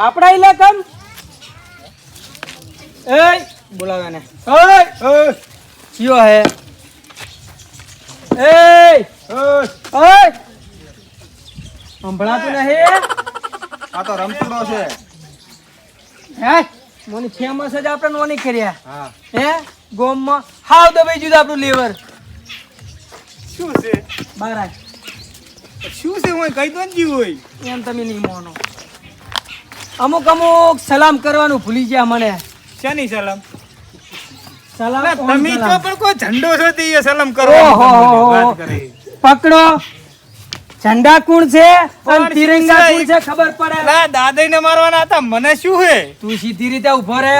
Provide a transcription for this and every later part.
આપણા ઇલાકામ એ બોલાવે ને ઓય ઓય કયો હે? એ ઓય સંભળાતું નહીં? આ તો રમતુડો છે. હે? મોની ફેમસ જ આપણે નોની કર્યા. હા. હે? ગોમમાં હાવ દબાઈ જુદા આપણું લેવર શું છે? બારા શું છે હું કઈ દો ને જીવ હોય? એમ તમે નહીં મોનો. અમુક અમુક સલામ કરવાનું ભૂલી ગયા મને. શેની સલામ? સલામ અલા, તમે તો સલામ? પણ કોઈ ઝંડો છો તે સલામ કરો ઓહો, વાત કરે. પકડો. ઝંડા કોણ છે? અને તિરંગા કોણ છે ખબર પડે? અલા, દાદાઈને મારવાના હતા મને શું હે? તું સીધી રીતે ઊભો રહે.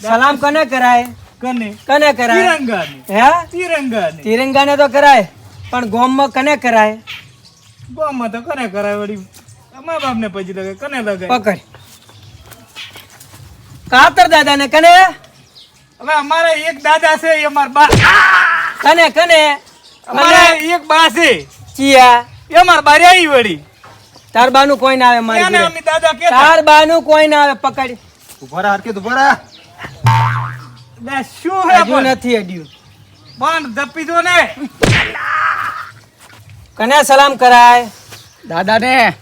સલામ કને કરાય? કને? કને કરાય? તિરંગાને. હે? તિરંગાને. તિરંગાને તો કરાય પણ ગોમમાં કને કરાય? ગામમાં તો કને કરાય વળી? બાપને પછી લગે કને લગાય? પકડ. કાતર દાદાને કને? હવે અમારા એક દાદા છે એ અમારા બા કને કને? અમારા એક બા છે. ચિયા. એ અમારા બારે આવી વળી. તાર બાનું કોઈ ના આવે મારી જોડે. અમે દાદા કે તાર બાનું કોઈ ના આવે પકડ. ઉભરા હરકે ઉભરા બે શું હે હજુ નથી અડ્યું પણ ધપી દો ને. કને સલામ કરાય. દાદાને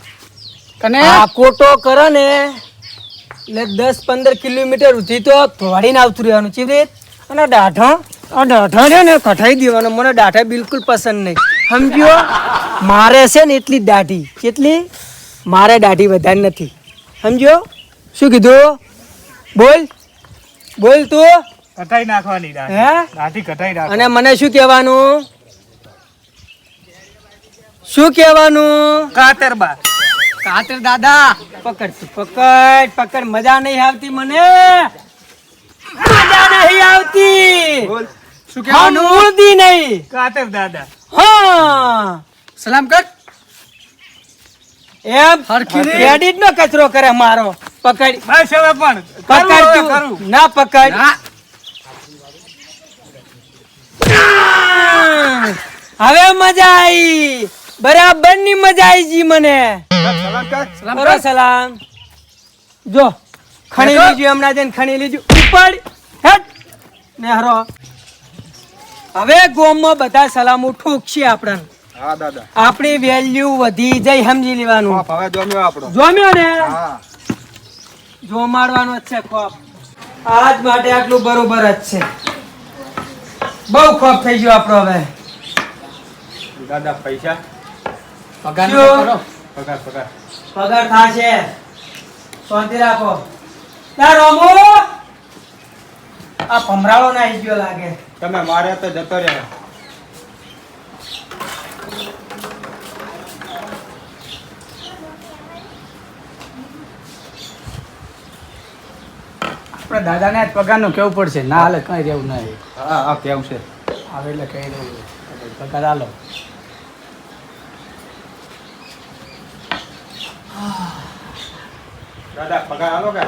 કને આ કોટો કરે ને. એટલે દસ પંદર કિલોમીટર સુધી તો દોડીને આવતું રહેવાનું ચીવરીત અને દાઢો? આ દાઢા છે ને કઠાઈ દેવાનો મને દાઢા બિલકુલ પસંદ નહીં. સમજ્યો? મારે છે ને એટલી દાઢી. કેટલી? મારે દાઢી વધારે નથી. સમજ્યો? શું કીધું? બોલ. બોલ તું. કટાઈ નાખવાની દાઢી. હે? દાઢી કટાઈ નાખ અને મને શું કહેવાનું? શું કહેવાનું? કાતર બા કાતર દાદા પકડ પકડ પકડ. મજા નહીં આવતી મને. મજા નહીં આવતી. શું હા કહેવાનું? મૂળદી નહીં. કાતર દાદા. હા. સલામ કર. એમ હરખી ક્રેડિટ નો કચરો કરે મારો. પકડ. બસ હવે પણ. પકડ તું. ના પકડ. હવે મજા આવી બરાબરની મજા આવી જી મને. કર. સલામ જો ખણી લીજો હમણાં જઈને ખણી લીજો. ઉપર હેટ ને હરો. હવે ગોમમાં બધા સલામો ઠોકશે આપણને. હા દાદા. આપણી વેલ્યુ વધી જઈ સમજી લેવાનું. હવે જોમ્યો આપણો. જોમ્યો ને? હા. જોમાડવાનો જ છે કોપ. આજ માટે આટલું બરોબર જ છે. બહુ ખોફ થઈ ગયો આપણો હવે. દાદા પૈસા? પગાર કરો. પગાર પગાર. પગાર થાશે. શાંતિ રાખો. ના રોમો! આ ભમરાળો ના આવી ગયો લાગે. તમે મારે તો જતો રહ્યા. આપણે દાદાને પગાર પગારનું કેવું પડશે? ના હાલે કઈ રહેવું નહીં. હા હા કેવું છે? આવે એટલે કઈ રહેવું પગાર હાલો. દાદા પગાર આલો કે?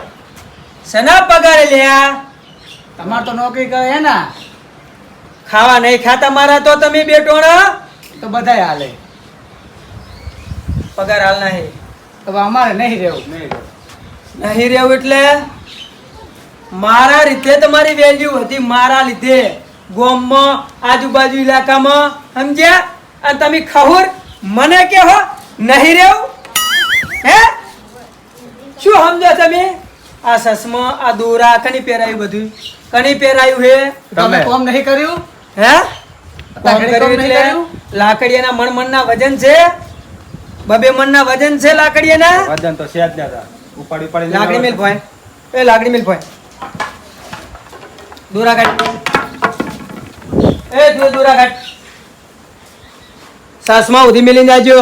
સના પગાર લ્યા? તમાર તો નોકરી કરે હે ના. ખાવા નહીં ખાતા મારા તો તમે બે ટોણા? તો બધાય હાલે. પગાર હાલ નહીં. તો અમારે નહીં રહેવું. નહીં નહીં રહેવું એટલે મારા રીતે તમારી વેલ્યુ હતી મારા લીધે. ગોમમાં આજુબાજુ ઇલાકામાં સમજ્યા? અને તમે ખબર મને કહો નહીં રહેવું? હે? શું સમજો તમે? આ સસમાં આ દોરા કની પહેરાયું બધું? કની પહેરાયું હે? તમે. કોમ નહીં કર્યું? હે? કોમ કર્યું એટલે લાકડીયાના મણ મણના વજન છે? બબે મણના વજન છે લાકડીયાના? વજન તો છે જ દાદા ઉપાડી ઉપાડી લાકડી મિલ ભાઈ. એ લાકડી મિલ ભાઈ. દોરા કાઢ. એ તું દોરા કાઢ. સાસમાં ઉધી મેલી જાજો.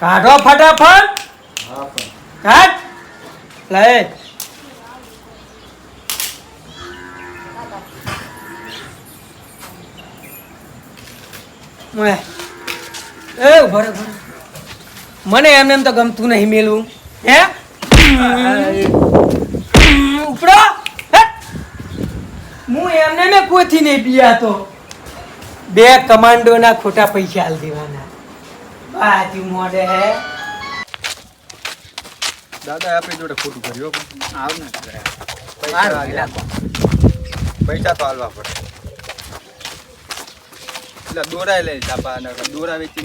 કાઢો ફટાફટ. કાઢ. લે એ ઊભો રે, મને એમ એમ તો ગમતું નહીં મેલું હે? ઉપડો. હું? એમને મેં કોઈથી નહીં પીયાતો. બે કમાન્ડોના ખોટા પૈસા આલ દેવાના. મોડે હે. દાદા આપણી જોડે ખોટું કર્યું હો. આવ ને પૈસા તો હાલવા પડે. એટલે દોરાય લઈ ચાપા દોરા વેચી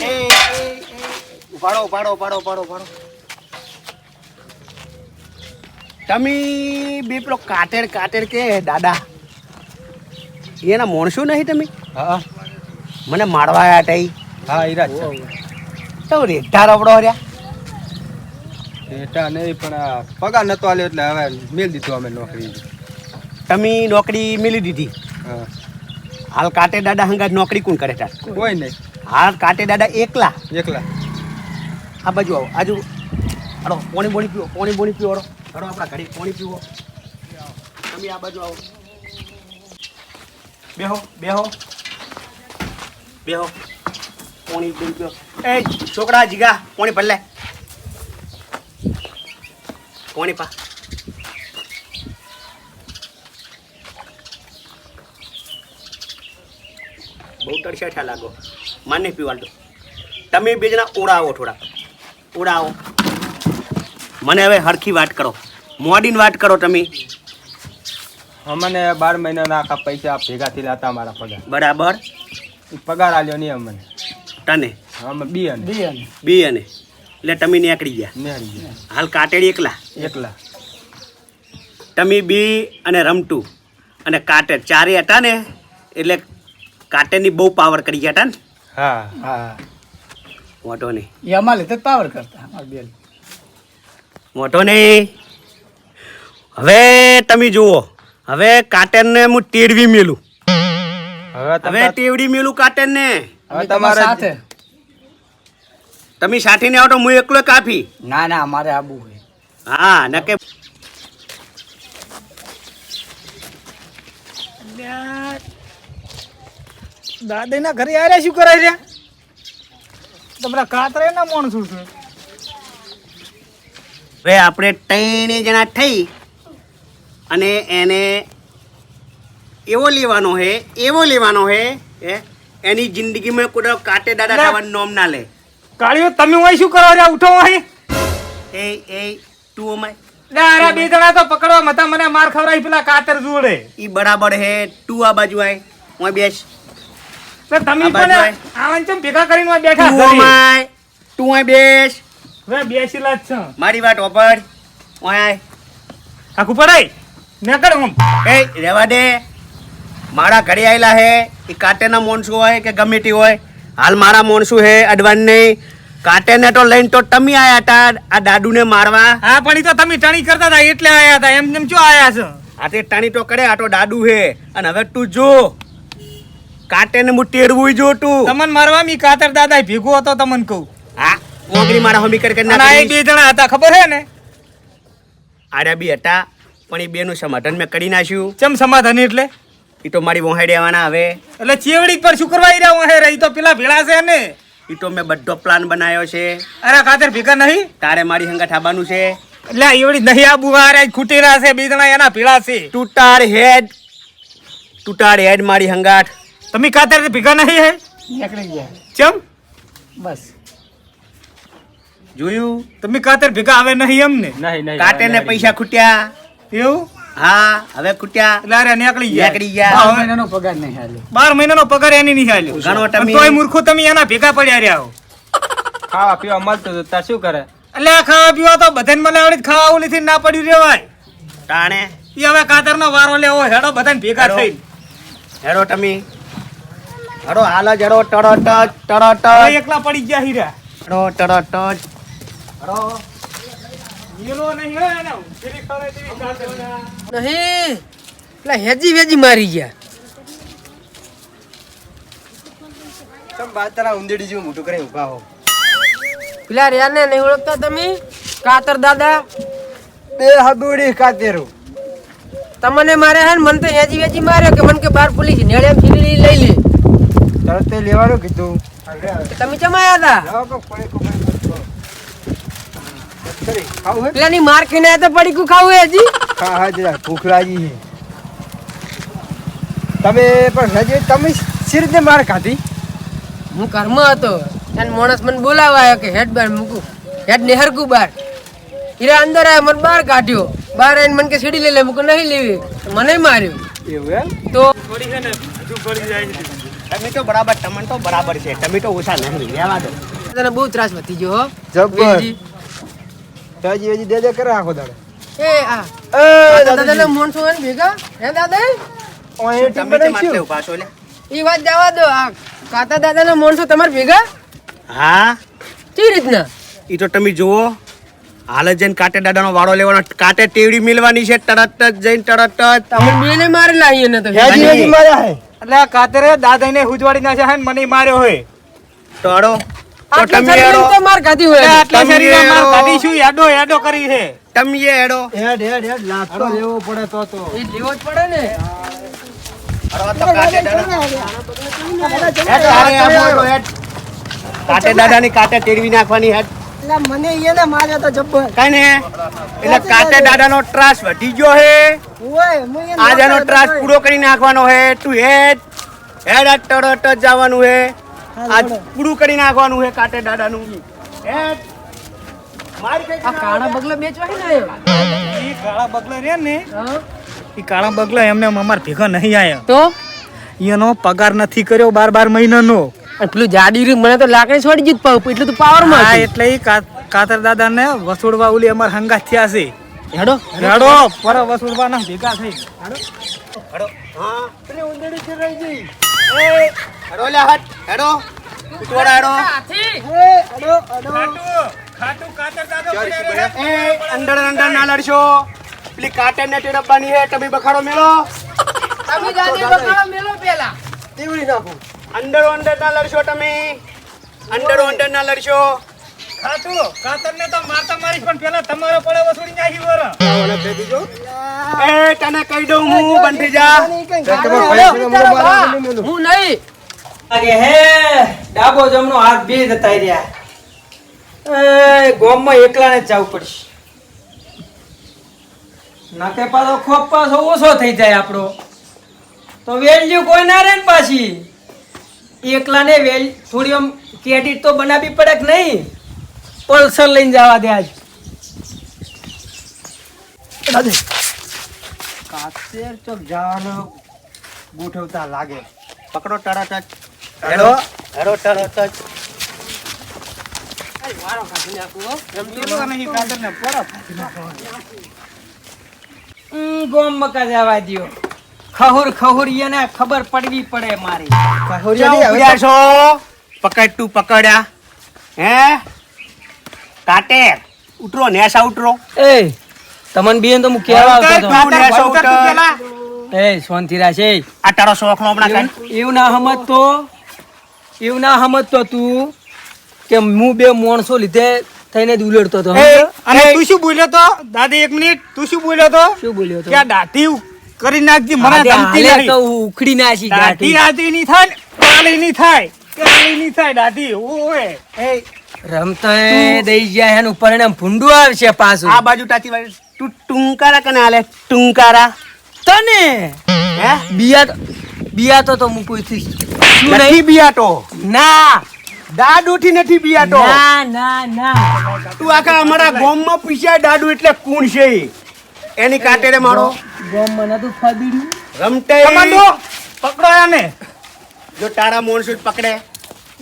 ઉપાડો ઉપાડો ઉપાડો ઉપાડો ઉપાડો. તમે બે પેલો કાટેર કાટેર કે દાદા? એના માણસો નહીં તમે? હા. મને મારવા આટાઈ હા ઈરાજ તો રેઢા રબડો હર્યા. એટા નહીં પણ આ પગાર નતો આલ્યો એટલે હવે મેળ દીધું અમે નોકરી. તમે નોકરી મેલી દીધી? હાલ કાટે દાદા હંગાત નોકરી કોણ કરે તાર? કોઈ નહીં. હાલ કાટે દાદા એકલા? એકલા. આ બાજુ આવો. આજુ. અડો પોણી બોણી પીવો પોણી બોણી પીવો અડો અડો આપણા ઘડી પોણી પીવો. તમે આ બાજુ આવો. બેહો બેહો. બેહો. પોણી બોણી ગયો એ છોકરા જીગા પોણી ભલે પોણી પા. બહુ તરસ્યા લાગો. માને પીવાડો તમે બે જણા ઉડાવો થોડા. ઉડાવો. મને હવે હરખી વાત કરો. મોડીન વાત કરો તમે. અમને બાર મહિનાના આખા પૈસા ભેગા થી લાતા મારા પગાર. બરાબર. પગાર આલ્યો નહીં અમને. તને? બે અને. એટલે તમે નીકળી ગયા. હાલ કાટેડી એકલા? એકલા. તમે બી અને રમટુ. અને કાટે. ચારે હતા ને એટલે કાટેની બહુ પાવર કરી ગયા હતા ને? હા. હા. મોટો નહીં. એમાં લીધે પાવર કરતા મોટો નહીં. હવે તમે જુઓ. હવે કાટેરને હું ટેડવી મેલું. હવે હવે ટેવડી મેલું કાટેરને હવે તમારે સાથે. તમે સાથે ને આવો તો હું એકલો કાફી? ના ના અમારે આબુ હોય. હા નકે. દાદાના ઘરે આર્યા શું કરાય રહ્યા? તમારા કાતરે ના માણસો છે હવે આપણે ત્રણે જણા થઈ અને એને એવો લેવાનો હે એવો લેવાનો હે હે? એની જિંદગીમાં કોઈ કાંટે થવાનું નોમ ના લે. કાળીઓ તમે હોય શું કરો રે ઉઠો હોય એ એ તું અમાય દારા બે જણા તો પકડવા મતા મને માર ખવડાવી પેલા કાતર જોડે ઈ બરાબર હે. તું આ બાજુ આય. હું બેસ. તો તમે પણ આવાન ચમ ભેગા કરીને બેઠા તું અમાય તું બેસ. હવે બેસીલા જ છે. મારી વાત ઓપડ ઓય આખું પડાય. નીકળ હું એ રેવા દે. મારા ઘરે આવેલા હે એ કાંટેના મોણસું હોય કે ગમે તે હોય. હાલ મારા મોણસું હે અડવાણની. કાંટેને તો લઈને તો તમે આયા હતા આ દાદુને મારવા. હા પણ એ તો તમે ટણી કરતા હતા એટલે આયા હતા. એમ એમ શું આયા છો? આ તે ટાણી તો કરે આ તો દાદુ હે. અને હવે તું જો કાંટેને હું જો તું. તમને મારવા મી કાતર દાદા ભેગો હતો તમને કહું. હા ઓગરી મારા હમી કરી આ એ બે જણા હતા ખબર હે ને? આડા બી હતા પણ એ બેનું સમાધાન મેં કરી નાખ્યું. ચમ સમાધાન એટલે? તો મારી વહાડી દેવાના હવે. એટલે ચેવડી પર શું કરવા રહ્યા હે રહી તો પેલા ભેળા છે ને. એ તો મેં બધો પ્લાન બનાવ્યો છે. અરે કાતર ભેગા નહીં? તારે મારી હંગા થાબાનું છે. એટલે એવડી નહીં આબુ હારે ખૂટેલા છે બે જણા એના ભેળા છે. ટુટાર હેડ. ટુટાર હેડ મારી હંગાટ તમે કાતર ભેગા નહીં હે? નીકળી ગયા. ચમ? બસ. જોયું? તમે કાતર ભેગા આવે નહીં એમ ને નહીં નહીં કાટે ને પૈસા ખૂટ્યા. એવું? હા હવે ખૂટ્યા એટલે નીકળી ગયા. નીકળી ગયા. હા, બાર હવે મહિનાનો પગાર નહીં હાલ્યો બાર મહિનાનો પગાર એની નહીં હાલ્યો ઘણો તમે- તોય મૂર્ખો તમે એના ભેગા પડ્યા રહ્યા ખાવા પીવા મળતું હતું તાર શું કરે? એટલે ખાવા પીવા તો બધાને મને આવડે ખાવા ઓલીથી ના પડ્યું રેવાય તાણે? ઈ હવે કાતરનો વારો લેવો હેડો બધાને ભેગા. થઈ હેડો તમે. હેડો હાલ જ હેડો ટડો ટચ ટડો ટચ એકલા પડી ગયા હીરા. હેડો ટડો ટચ હેડો. હીરો નહીં હેજી વેજી મારી ગયા. તમ બાતરા ઉંદેડી જેવું મોટું કરી ઊભા હો. પેલા રહ્યા નહીં ઓળખતા તમે? કાતર દાદા? તે હબુડી કાતેરું. તમને મારે હે ને મને તો હેજી વેજી માર્યો કે મને કે બાર પોલીસ નેળે છીનડી લઈ લે. તરત લેવાનું કીધું. તમે ચમાયા હતા? લાવો કે કોઈ કોઈ ખાવું હે? પેલા ની માર ખીને તો પડી કુ ખાવું હજી? હા હા જરા ભૂખ લાગી છે તમે પણ હજી તમે સી રીતે માર ખાધી? હું કર્મ હતો. અને માણસ મને બોલાવાયો કે હેડ બાર મૂકું. હેડ નેહરકું બાર. હીરા અંદર આવ્યો મને બહાર કાઢ્યો. બહાર આવીને મને કે સીડી લઈ લે. મૂકું નહીં લેવી. મને માર્યું. એવું એમ? તો ટમેટો બરાબર ટમેટો બરાબર છે. ટમેટો ઓછા નહીં લેવા દો. તને બહુ ત્રાસ વધી ગયો હો. જબ્બર. હજી હજી દે દે કરે આખો દાડો. એ આ. એ દાદા માણસો હોય ને ભેગા? હે દાદા? ઓય ટીમ બનાવી માટે છું? ઊભા છો લે? ઈ વાત જવા દો. આ કાતા દાદાના માણસો તમારે ભેગા? હા? કઈ રીતના? એ તો તમે જુઓ. હાલે જઈને કાટે દાદાનો વાળો લેવાનો કાટે ટેવડી મિલવાની છે તરત જ જઈને તરત જ. તમે બેને મારે અહીંયા ને તો હેજી હેજી માર્યા હે. એટલે કાતરે દાદાને હુજવાડી નાખ્યા હે મને માર્યો હોય તો હડો તો આટલા તમે શરીરે તો માર ખાધી હોય. આટલા તમે માર એડો. શું? યાડો યાડો કરી છે. તમે હેડો. હેડ હેડ હેડ. લાગતો લેવો પડે તો તો. એ લેવો જ પડે ને. હડો દાદા ની કાટે કાંટે કાંટે ટેડવી નાખવાની હેડ. મને એને માર્યો તો જબ્બર. કઈ ને એટલે કાંટે દાદાનો ત્રાસ વધી ગયો હે. આજાનો ત્રાસ પૂરો કરી નાખવાનો હે. તું હેડ. હેડ તરત જવાનું હે. આજ પૂરું કરી નાખવાનું હે કાંટે દાદાનું. હેડ કઈ આ કાળા બગલો બેચવા હે ને ઈ કાળા બગલા રે ને. હા? ઈ કાળા બગલા એમને અમાર ભેગા નહીં આયા. તો? એનો પગાર નથી કર્યો બાર બાર મહિનાનો. એટલું પેલું જાડી રહ્યું મને તો લાકડી છોડી જ એટલું તો પાવરમાં હા એટલે કા- કાતર દાદાને વસૂડવા ઓલી અમાર હંગાત થયા છે. હેડો. હેડો પર વસૂડવા ના ભેગા થઈ હેડો. હા. પેલી ઉંદડી છે રહી ગઈ. એ હેડો લે હટ હેડો. ઉતવાડા હેડો. ખાટું કાતર દાદો એ અંદર અંદર ના લડશો. પેલી કાંટે ને ટેડપવાની હે તમે બખાડો મેલો તમે જાડી બગલો મેલો પેલા. તીવડી નાખું. અંદર અંદર ના લડશો તમે. અંદર અંદર ના લડશો. ખાટું કાતર ને તો માતા મારી પણ પેલા તમારો પડે વસૂડી નાખી વર એ તને કહી દઉં હું બંધી જા. હું નહીં લાગે હે ડાબો જમણો હાથ બે જતા રહ્યા એ ગોમમાં એકલાને જ જવું પડશે નાકે પાછો ખોપ પાછો ઓછો થઈ જાય આપણો તો વેલ્યુ કોઈ ના રહે ને પાછી એકલાને વેલ થોડી આમ ક્રેડિટ તો બનાવી પડે કે નહીં પલ્સર લઈને જવા દે આજ. કાતેર ચોક જવાનો ગોઠવતા લાગે. પકડો તરત ટચ. હેડો. હેડો તરત ટચ. હમ, ગોમમાં જવા દ્યો. ખહુર ખહુર એને ખબર પડવી પડે મારી. પકડ તું પકડ્યા હે? કાટે. ઉતરો નેસા ઉતરો. એ તમને બેન તો હું આવતો હતો. તું એ શાંતિ રાખે આ તારો શોખ નો હમણાં કાંઈ. એવું ના સમજતો એવું ના સમજતો તું કે હું બે માણસો લીધે થઈને જ ઉલેડતો હતો અને તું શું બોલ્યો તો? દાદી એક મિનિટ. તું શું બોલ્યો તો? શું બોલ્યો કે દાઢી કરી નાખજી મને ગમતી નહીં તો હું ઉખડી નાખી દાઢી. આધી ની થાય પાલી કાળી ની થાય. કાળી નહીં થાય દાઢી. ઓએ એ. રમતો એ દઈ ગયા એનું પરિણામ ભૂંડું આવશે પાછું. આ બાજુ તાતી વાળી. તું ટુંકારા કને આલે ટુંકારા. તને? હે? બિયા તો- બિયા તો તો હું કોઈથી શું નથી નહીં? બિયાતો. ના. દાદુથી નથી બિયાતો. ના ના ના. તું આખા અમારા ગોમમાં પીસ્યા દાડુ એટલે કોણ છે? એની કાંતેરે મારો. ગોમ મને તો ફાદીડ્યું રમતે કમાન્ડો પકડો આને જો તારા મોણસું પકડે.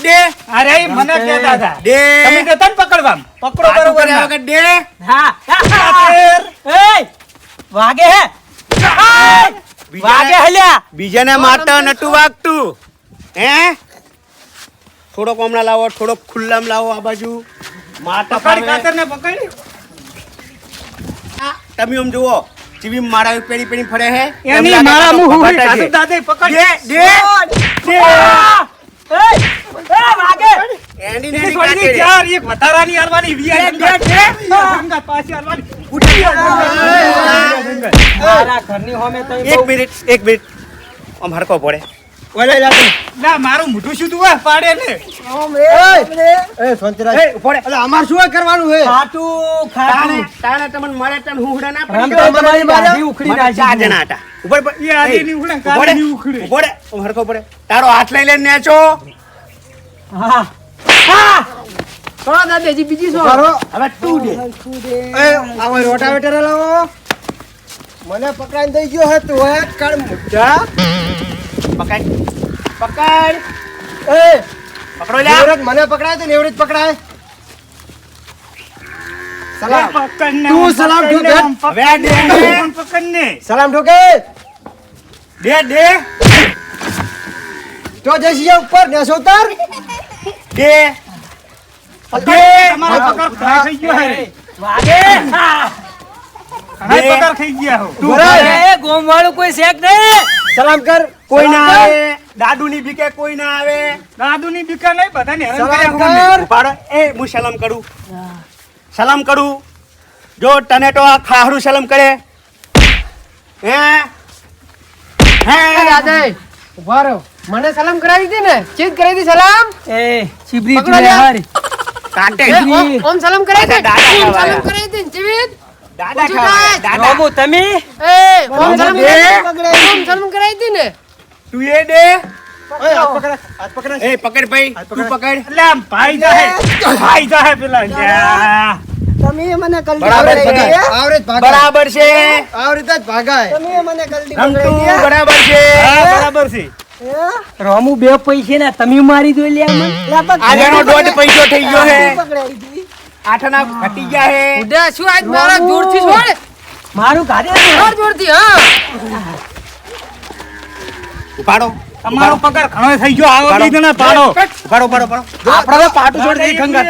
દે. અરે મને કહેતા હતા ડે તમે કહેતા ને પકડવા પકડો બરોબર. વગર દે. હા. એ વાગે હે. વાગે હલ્યા બીજાને મારતા નટુ વાગતું. હે? થોડોક હમણાં લાવો થોડોક ખુલ્લામ લાવો આ બાજુ. માતા પકડ ફાવે. કાતર ને પકડ તમે આમ જુઓ જીવી મારા પેડી પેડી ફરે હે. એમ એની મારા તો મું હું ભગાટા છે. પકડ દે દે એક મિનિટ આમ હરકો પડે. ના મારું મોઢું શું તું પાડે ને એ શાંતિરાજ એ, ઊભો એટલે અમારે શું કરવાનું છે ખાટું ખાટું તાણે તમને મળે તને હુંહડા ના પડી તમારી દાઢી ઉખડી જણા હતા ઉપર ઉખડે, ઉખડે. ઊભો રે. પડે તારો હાથ લઈ લઈને નેચો હા. હા. તો દાદાજી બીજી શું? કરો હવે ટુ ડે એ આવો રોટાવેટર લાવો મને પકડાઈને દઈ ગયો હે તું હે? કણ મુઢા પકડ. પકડ. એ પકડો લે નેવરત મને પકડાય તો નેવરત પકડાય. સલામ. પકડને, તું સલામ ઠોકે હવે દે દે. પકડને. સલામ ઠોકે દે દે તો જઈશ ઉપર નેસો ઉતાર. કે દે તમારો પકડ ખાઈ થઈ ગયો હે. વાગે. હા. પકડ થઈ ગયા હો. તું બરાબર. ગોમ એ કોઈ શેક દે સલામ કર. કોઈ ના આવે. દાદુ ની બીકે કોઈ ના આવે. દાદુની બીકા નહીં બધાને હેરાન કર્યા ઉપાડો એ હું સલામ કરું. સલામ કરું. જો ટનેટો આ ખાહરું સલામ કરે. હે? હે? ઊભા રહો. મને સલામ કરાવી હતી ને. ચીજ કરાવી હતી સલામ. એ ચીબરી તું લ્યા. કાટે ઓમ- સલામ કરાવી હતી દાદા સલામ કરાવી હતી ને, દાદા ખાવા દાદા. રોમુ તમે? એ ઓમ સલામ દે. કરાવી ઓમ સલામ કરાવી હતી ને. તું એ દે. ઓય હાથ પકડ હાથ પકડ. એ પકડ ભાઈ. તું પકડ. એટલે ભાઈ જાહે. ભાઈ જાહે પેલા તમે મને કલટી બરાબર છે. આવરેજ ભાગાય. બરાબર છે. આ રીતે જ ભાગાય તમે મને બરાબર છે. બરાબર છે. રોમુ બે પૈસે ને તમે મારી દો લે આગળનો દોઢ પૈસો થઈ ગયો હે. આઠના ઘટી ગયા હે. ઉડ્યા શું આજ મારા જોરથી છોડ મારું ગાડે જોર જોરથી હા. ઉપાડો. તમારો પગાર ઘણો થઈ ગયો આવો. બીજને પાડો. ઉપાડો ઉપાડો ઉપાડો. આપણે પાટું છોડી દે ખંગાત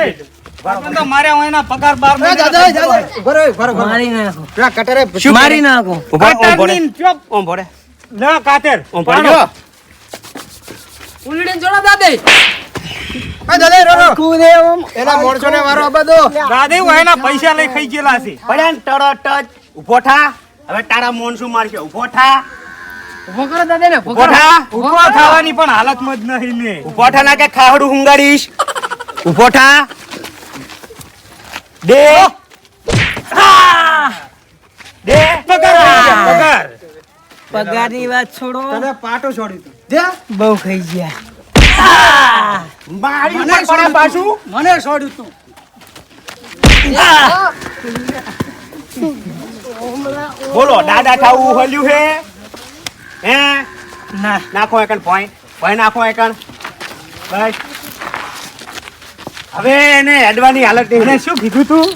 મારે નાખો. પેલા કટરે મારી નાખો ઊભા ઓમ ભોડે કાતરની ચોપ. ઓમ ભોડે લે કાતર ઉલડીને જોડો દાદા. રો રો કુદે ઓમ એના મોણસોને વારો આપા દો. દાદા હું પૈસા લઈ ખાઈ ગયેલા છે. પડ્યા ને તરત જ ઊભો થા. હવે તારા મોન મારશે. ઊભો થા. ઊભો કરો દાદા ને ઊભો થા. ઊભો થવાની પણ હાલત જ નહીં ને. થા ના કે ખાહડું હુંગાડીશ. ઊભો થા. દે પગાર ખાઈ ગયા, પગાર પગારની વાત. છોડો. તને પાટો છોડી તું જે? બહુ ખાઈ ગયા. મારી મને પડે પાછું? મને છોડ્યું તું. બોલો દાદા થાવું હલ્યું હે? હે? ના. નાખો એકણ પોઈન્ટ પોઈન્ટ નાખો એકણ. બસ હવે એને હેડવાની હાલત નહીં શું કીધું તું?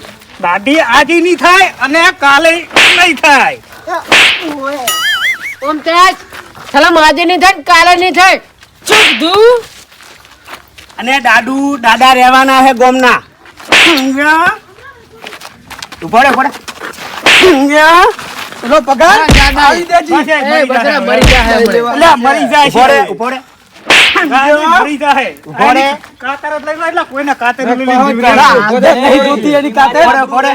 દાદી આજે નહીં થાય અને કાલે નહીં થાય. ઓમ તેજ સલામ આજે નહીં થાય કાલે નહીં થાય. ચૂપ દુ. અને દાદુ દાદા રહેવાના હે ગોમના. ઊભો રે ઊભો રે એનો પગાર? દાદા. બસ એ એ બધા મરી જાય. અલ્યા, મરી જાય ઊભો રે છે ઊભો રે મરી જાય ઊભો કાતર લઈ લો. એટલે કોઈને કાતર લઈ લીધી. નહીં જોતી એની કાતર? ઊભો રે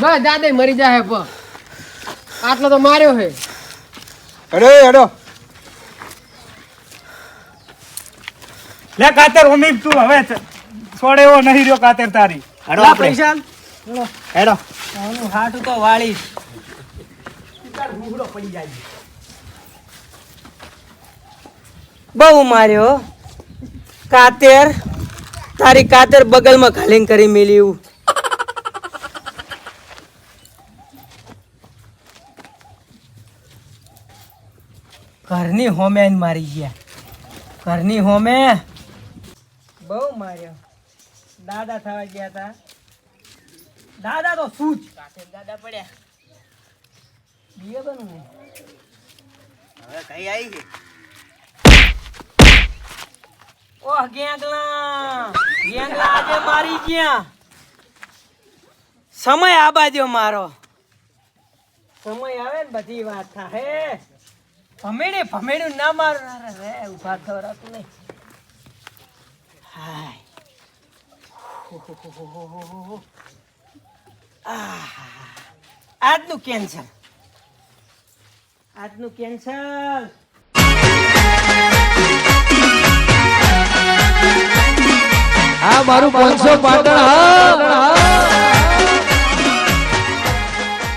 બસ દાદા મરી જાય પ. આટલો તો માર્યો હે. અરે અડો લે કાતર ઉમીદ તું હવે છોડે એવો નહીં રહ્યો કાતર તારી. હેડો પૈસા. હેડો. હાટું તો વાળીશ બહુ માર્યો. કાતર તારી કાતર બગલમાં ખાલીને કરી મેલી ઘરની હોમે મારી ગયા. ઘરની હોમે બહુ માર્યો. દાદા થવા ગયા હતા દાદા તો શું જ. દાદા પડ્યા. બીએ બનવું હવે કઈ આવી છે? ઓહ ગેંગલા. ગેંગલા આજે મારી ગયા. સમય આબાદ્યો મારો. સમય આવે ને બધી વાત થાય. ભમેડે, ભમેડું ના મારનાર રે, ઊભા થવરાતું નહીં. હાય. આજનું કેન્સર આજનું કેન્સર હા, મારું પાંચસો પાટણ હા.